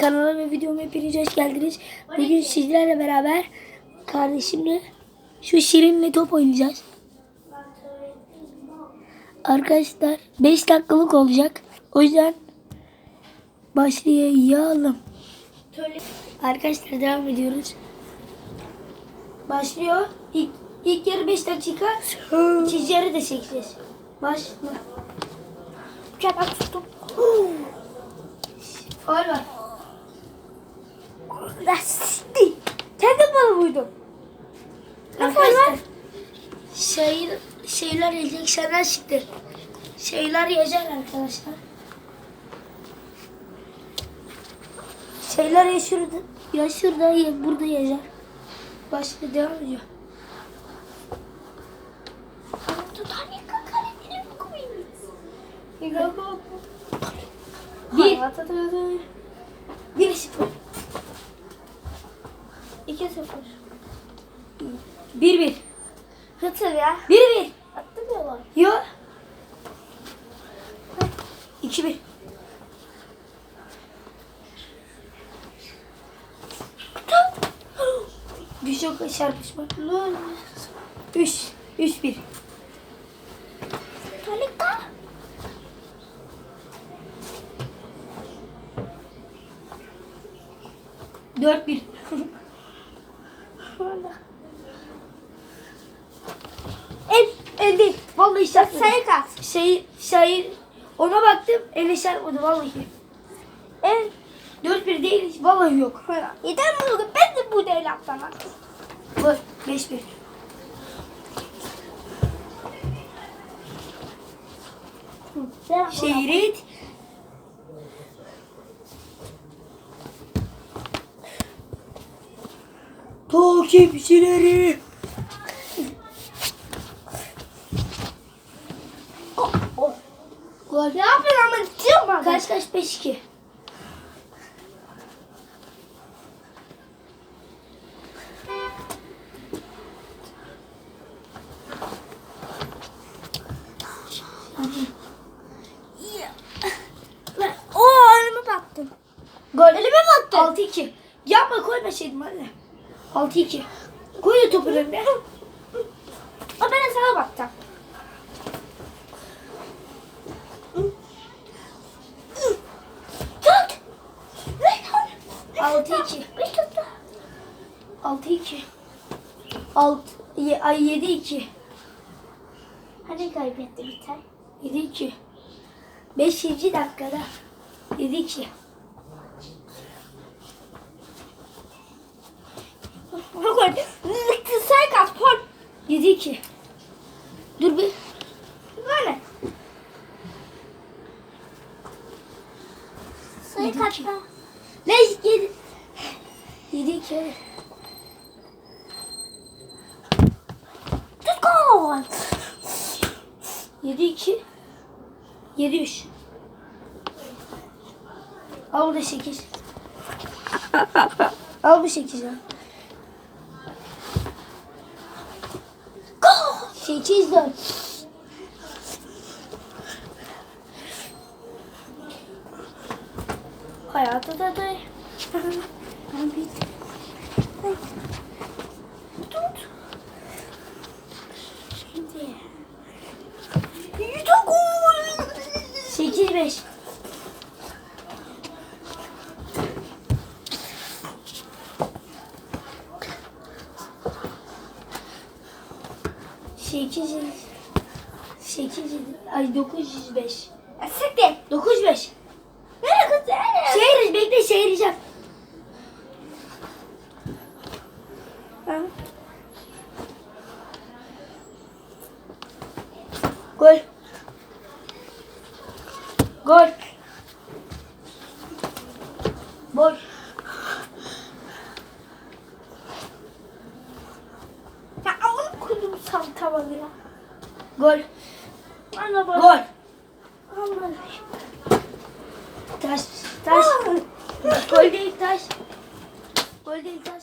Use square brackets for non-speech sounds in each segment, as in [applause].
Kanala ve videoma hepiniz hoş geldiniz. Bugün sizlerle beraber kardeşimle şu şirinle top oynayacağız. Arkadaşlar 5 dakikalık olacak. O yüzden başlayalım. Arkadaşlar devam ediyoruz. Başlıyor. İlk, ilk yarı 5 dakika. İkinci yarı da çekeceğiz. Başla. Mükemmel tuttum. Faul var. Lastik. Kendi bana vurdum. Ne var? şey, şeyler yazacak şeyler çıktı. Şeyler yazar arkadaşlar. Şeyler ya şurada, ya şurada ya burada yazar. Başka devam ediyor. Koyayım. Bir. Bir sıfır. İki sıfır. Bir bir. Hıtır ya. Bir bir. Attım ya var. Yo. İki bir. Bir şey yok çarpışma. Üç. Üç bir. Harika. Dört bir. [laughs] el, el değil. Vallahi işaretledim. Sayı kaç? Şey, şair. Ona baktım. El işaretmedi vallahi. El. Dört bir değil. Vallahi yok. Mi oldu? Ben de burada el atlamam. Var. Beş bir. Şehrit. Takipçileri. Gol. Ne yapıyorsun ama diyorum Kaç kaç 5-2. Oo önüme baktım. Gol. Elime baktı. 6-2. Yapma koymasaydım anne. 6-2. Koy da topu önüne. O ben sana bakacağım. Tut. Ne tut? 6-2. Bir tuttu. 6-2. 6 ye- ay 7-2. Hani kaybetti tane. 7-2. 5. dakikada. 7-2. Gol. Sayı kaç? Gol. 7-2. Dur bir. Böyle. Sayı Yedi kaç? iki. Ne? Yedi. 7-2 hadi. Tut gol. 7-2. 7-3. Al burada 8. Al bu 8 ya. Gol. 8 4. Hayata da da. Tut. Şimdi. Yedi gol. 8 5. Sekiz, sekiz, ay dokuz yüz beş. Sekte. Dokuz beş. Nereye kız? Şehir, bekle şehireceğim. Gol. Gol. Gol. Ya amına koydum saltama ya. Gol. Ana bak. Gol. Taş. Taş. Gol değil taş. Gol değil taş.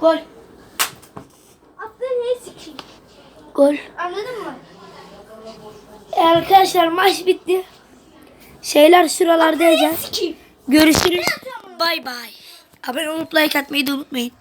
Gol. Ne sikeyim? Gol. Anladın mı? Arkadaşlar maç bitti. Şeyler şuralarda. Sikeyim. Görüşürüz. Bay bay. Abone olup like atmayı da unutmayın.